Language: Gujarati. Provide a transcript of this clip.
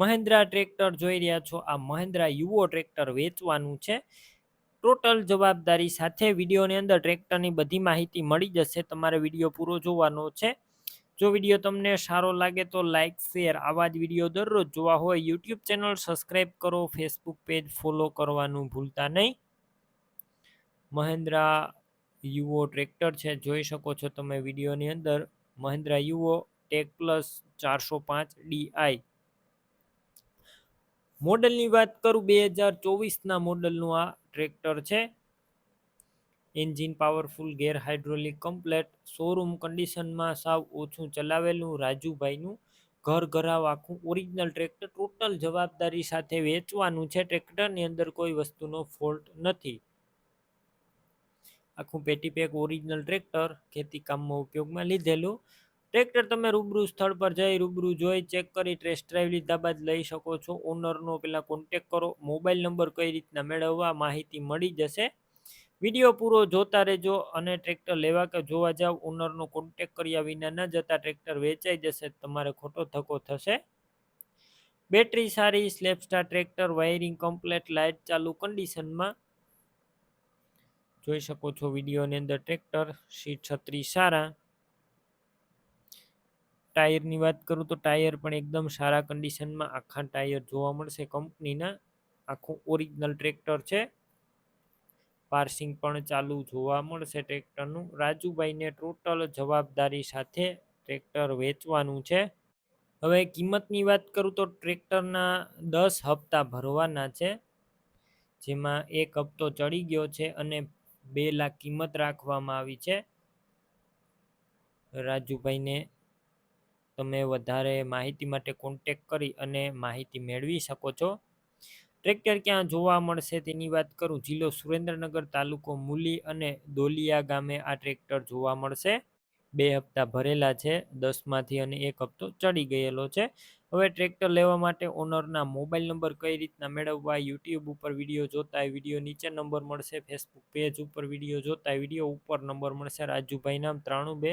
મહિન્દ્રા ટ્રેક્ટર જોઈ રહ્યા છો. આ મહેન્દ્રા યુવો ટ્રેક્ટર વેચવાનું છે. ટોટલ જવાબદારી સાથે વિડીયોની અંદર ટ્રેક્ટરની બધી માહિતી મળી જશે. તમારે વીડિયો પૂરો જોવાનો છે. જો વીડિયો તમને સારો લાગે તો લાઇક શેર આવા જ વીડિયો દરરોજ જોવા હોય. યુટ્યુબ ચેનલ સબસ્ક્રાઈબ કરો. ફેસબુક પેજ ફોલો કરવાનું ભૂલતા નહીં. મહેન્દ્રા યુવો ટ્રેક્ટર છે. જોઈ શકો છો તમે વિડીયોની અંદર. મહેન્દ્રા યુવો ટેક પ્લસ ચારસો પાંચ ડીઆઈ મોડલની વાત કરું, બે હજાર ચોવીસના મોડલનું આ ટ્રેક્ટર છે. Engine powerful, gear hydraulic, complete, showroom કન્ડિશનમાં સાવ ઓછું ચલાવેલું, રાજુભાઈનું ઘર ઘરાવ આખું ઓરિજિનલ ટ્રેક્ટર, ટોટલ જવાબદારી સાથે વેચવાનું છે ટ્રેક્ટરની અંદર કોઈ વસ્તુનો ફોલ્ટ નથી. આખું પેટી પેક ઓરિજિનલ ટ્રેક્ટર ખેતી કામમાં ઉપયોગમાં લીધેલું. ટ્રેક્ટર તમે રૂબરૂ સ્થળ પર જઈ, રૂબરૂ જોઈ ચેક કરી ટેસ્ટ ડ્રાઈવ લીધા બાદ લઈ શકો છો. ઓનરનો પહેલાં કોન્ટેક કરો. મોબાઈલ નંબર કઈ રીતના મેળવવા, માહિતી મળી જશે. વીડિયો પૂરો જોતા રહેજો અને ટ્રેક્ટર લેવા કે જોવા જાવ ઓનરનો કોન્ટેક કર્યા વિના ન જતા ટ્રેક્ટર વેચાઈ જશે, તમારે ખોટો ધક્કો થશે. બેટરી સારી સ્લેપસ્ટાર ટ્રેક્ટર વાયરિંગ કમ્પ્લેટ લાઇટ ચાલુ કન્ડિશનમાં જોઈ શકો છો વિડીયોની અંદર ટ્રેક્ટર સીટ છત્રી સારા. ટાયરની વાત કરું તો ટાયર પણ એકદમ સારા કન્ડિશનમાં આખા ટાયર જોવા મળશે કંપનીના. આખું ઓરિજિનલ ટ્રેક્ટર છે. પાર્સિંગ પણ ચાલુ જોવા મળશે ટ્રેક્ટરનું. રાજુભાઈને ટોટલ જવાબદારી સાથે ટ્રેક્ટર વેચવાનું છે. હવે કિંમતની વાત કરું તો ટ્રેક્ટરના દસ હપ્તા ભરવાના છે. જેમાં એક હપ્તો ચડી ગયો છે અને બે લાખ કિંમત રાખવામાં આવી છે. રાજુભાઈને તમે વધારે માહિતી માટે કોન્ટેક કરી અને માહિતી મેળવી શકો છો. ટ્રેક્ટર ક્યાં જોવા મળશે તેની વાત કરું. જિલ્લો સુરેન્દ્રનગર તાલુકો મૂલી અને દોલિયા ગામે આ ટ્રેક્ટર જોવા મળશે. બે હપ્તા ભરેલા છે. દસમાંથી અને એક હપ્તો ચડી ગયેલો છે. હવે ટ્રેક્ટર લેવા માટે ઓનરના મોબાઈલ નંબર કઈ રીતના મેળવવા, યુટ્યુબ ઉપર વીડિયો જોતા વીડિયો નીચે નંબર મળશે ફેસબુક પેજ ઉપર વીડિયો જોતા વીડિયો ઉપર નંબર મળશે. રાજુભાઈ નામ ત્રાણું બે